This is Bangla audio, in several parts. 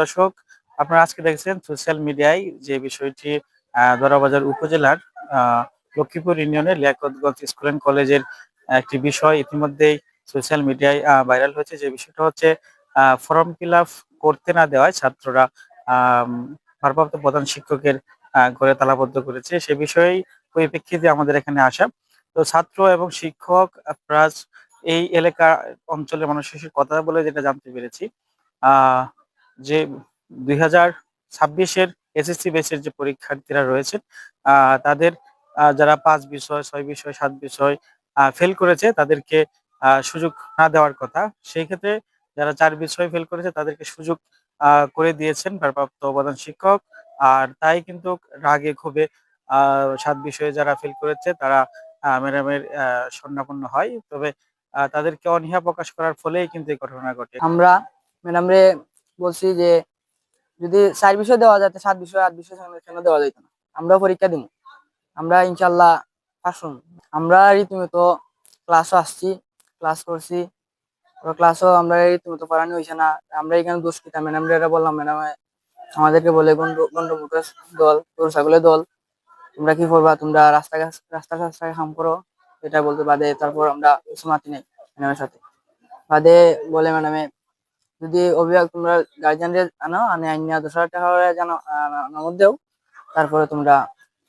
দর্শক, আপনারা আজকে দেখছেন সোশ্যাল মিডিয়ায় যে বিষয়টি দরাবাজার উপজেলার লক্ষ্মীপুর ইউনিয়নের লিয়াকতগঞ্জ স্কুল অ্যান্ড কলেজের একটি বিষয় ইতিমধ্যেই সোশ্যাল মিডিয়ায় ভাইরাল হয়েছে। যে বিষয়টা হচ্ছে ফর্ম ফিল করতে না দেওয়ায় ছাত্ররা ভারপ্রাপ্ত প্রধান শিক্ষকের ঘরে তালাবদ্ধ করেছে। সে বিষয়েই পরিপ্রেক্ষিতে আমাদের এখানে আসা। তো ছাত্র এবং শিক্ষক প্লাস এই এলাকা অঞ্চলের মানুষের কথা বলে যেটা জানতে পেরেছি, আহ যে দুই হাজার ছাব্বিশের এসএসসি বেসের যে পরীক্ষার্থীরা রয়েছে তাদের যারা পাঁচ বিষয়, ছয় বিষয়, সাত বিষয় ফেল করেছে, তাদেরকে সুযোগ না দেওয়ার কথা। সেই ক্ষেত্রে যারা চার বিষয় ফেল করেছে, তাদেরকে সুযোগ করে দিয়েছেন ভারপ্রাপ্ত প্রধান শিক্ষক। আর তাই কিন্তু রাগে ক্ষোভে সাত বিষয়ে যারা ফেল করেছে, তারা ম্যাডামের স্বর্ণাপন্ন হয়। তবে তাদেরকে অনীহা প্রকাশ করার ফলেই কিন্তু এই ঘটনা ঘটে। আমরা ম্যাডাম রে বলছি যে, যদি চার বিষয় দেওয়া যেত সাত বিষয় আট বিষয় কেন- দেওয়া যেত না? আমরাও পরীক্ষা দিব আমরা ইনশাল্লাহ আসুন আমরা রীতিমতো ক্লাসও আসছি ক্লাস করছি। ক্লাসও আমরা রীতিমতো পড়ানো হয়েছে না। আমরা এখানে দোষ কিতাম ম্যাডাম রে বললাম ম্যাডাম আমাদেরকে বলে গন্ড গন্ডমুটের দল তোর ছাগলের দল। তোমরা কি করবা তোমরা রাস্তা রাস্তা রাস্তায় হাম করো। এটা বলতে বাদে তারপর আমরা মাতি নেই ম্যাডামের সাথে। বাদে বলে ম্যাডামে যদি অভিভাবক তোমরা গার্জিয়ানদের আনো আনে আইনা দশ হাজার টাকা করে জানো আনার মধ্যেও তারপরে তোমরা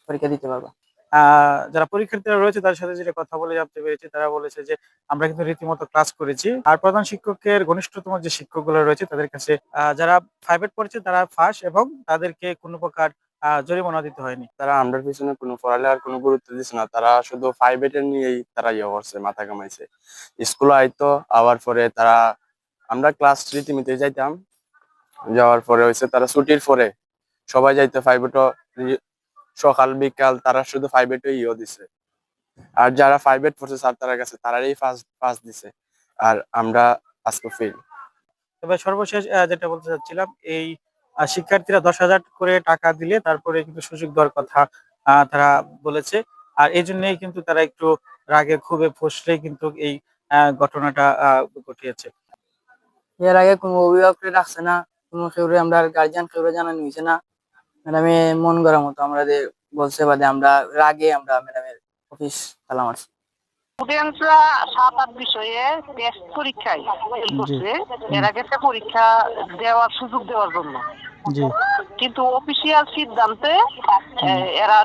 পরীক্ষা দিতে পারবা। আহ যারা পরীক্ষার্থীরা রয়েছে তার সাথে যেটা কথা বলে জানতে পেরেছি তারা বলেছে যে আমরা কিন্তু রীতিমতো ক্লাস করেছি। আর প্রধান শিক্ষকের ঘনিষ্ঠতম যে শিক্ষকগুলো রয়েছে তাদের কাছে আহ, যারা প্রাইভেট পড়েছে তারা ফার্স্ট এবং তাদেরকে কোনো প্রকার আহ, জরিমানা দিতে হয়নি। তারা আমরার পিছনে কোনো পড়ালেখার কোনো গুরুত্ব দিচ্ছে না। তারা শুধু প্রাইভেট নিয়েই তারা ইয়ে করছে মাথা কামাইছে স্কুলে আইতো আবার পরে তারা আমরা ক্লাস রীতিমতো যাইতাম। যাওয়ার পরে হয়েছে তারা ছুটির পরে সবাই যাইতো প্রাইভেটও সকাল, বিকাল তারা শুধু প্রাইভেটও ইয়ে দিছে। আর যারা প্রাইভেট পড়ছে স্যার তারা কাছে তারাই ফার্স্ট পাস দিছে। আর আমরা আজকে ফেল তবে সর্বশেষ যেটা বলতে চাচ্ছিলাম, এই শিক্ষার্থীরা দশ হাজার করে টাকা দিলে তারপরে কিন্তু সুযোগ দেওয়ার কথা তারা বলেছে। আর এই জন্যই কিন্তু তারা একটু রাগে ক্ষোভে ফসলেই কিন্তু এই ঘটনাটা ঘটিয়েছে। এর আগে কোনো অভিভাবককে রাখছে না কোনো কেউরে আমরা গার্জিয়ান কেউরে জানানো হয়েছে না। ম্যাডামে মন করার মতো আমাদের বলছে বাদে আমরা রাগে আমরা ম্যাডামের অফিস তালা মারছি। স্টুডেন্টরা সাত আট বিষয়ে টেস্ট পরীক্ষায় করছে। এরা গেছে পরীক্ষা দেওয়ার সুযোগ দেওয়ার জন্য। কিন্তু অফিসিয়াল সিদ্ধান্তে এরা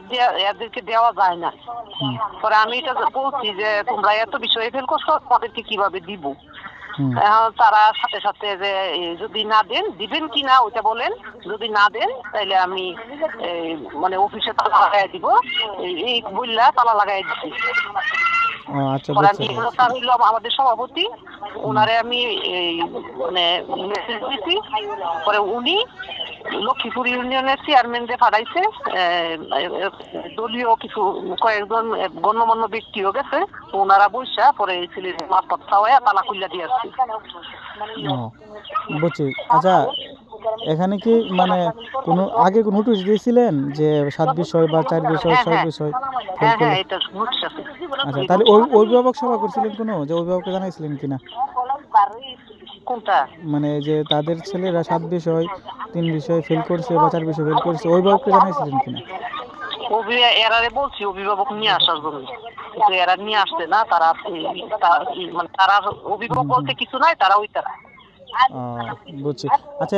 এদেরকে দেওয়া যায় না। পরে আমি এটা বলছি যে তোমরা এত বিষয়ে ফেল করছ তাদেরকে কীভাবে দিব? তারা সাথে সাথে যে যদি না দেন দিবেন কি না ওইটা বলেন। যদি না দেন তাহলে আমি মানে অফিসে তালা লাগাই দিব। এই- বললা তালা লাগাই হইল আমাদের সভাপতি। ওনারে আমি এই মানে মেসেজ দিছি। পরে উনি লক্ষ্মীপুর ইউনিয়নের চেয়ারম্যানদের পাঠাইছে আহ, দলীয় কিছু কয়েকজন গণ্যমান্য ব্যক্তিও গেছে ওনারা বৈশা পরে এই ছেলের মারফত খাওয়াইয়া তালা খুল্লা দিয়ে আসছে। বুঝছি। আচ্ছা এখানে কি মানে কোনো আগে কোনো নোটিশ দিয়েছিলেন যে সাত বিষয় বা চার বিষয় হ্যাঁ, ছয় হ্যাঁ। বিষয় হ্যাঁ হ্যাঁ আছে। আচ্ছা তাহলে ওই অভিভাবক সভা করছিলেন কোনো? যে অভিভাবককে জানাইছিলেন কিনা? কোনটা? মানে যে তাদের ছেলেরা সাত বিষয় তিন বিষয় ফেল করছে বা চার বিষয় ফেল করছে অভিভাবককে জানাইছিলেন কিনা? এরারে বলছি অভিভাবক নিয়ে আসার জন্য। কিন্তু এরা নিয়ে আসছে না তারা মানে তারা অভিভাবক বলতে কিছু নাই তারা ওই তারা। বুঝছি। আচ্ছা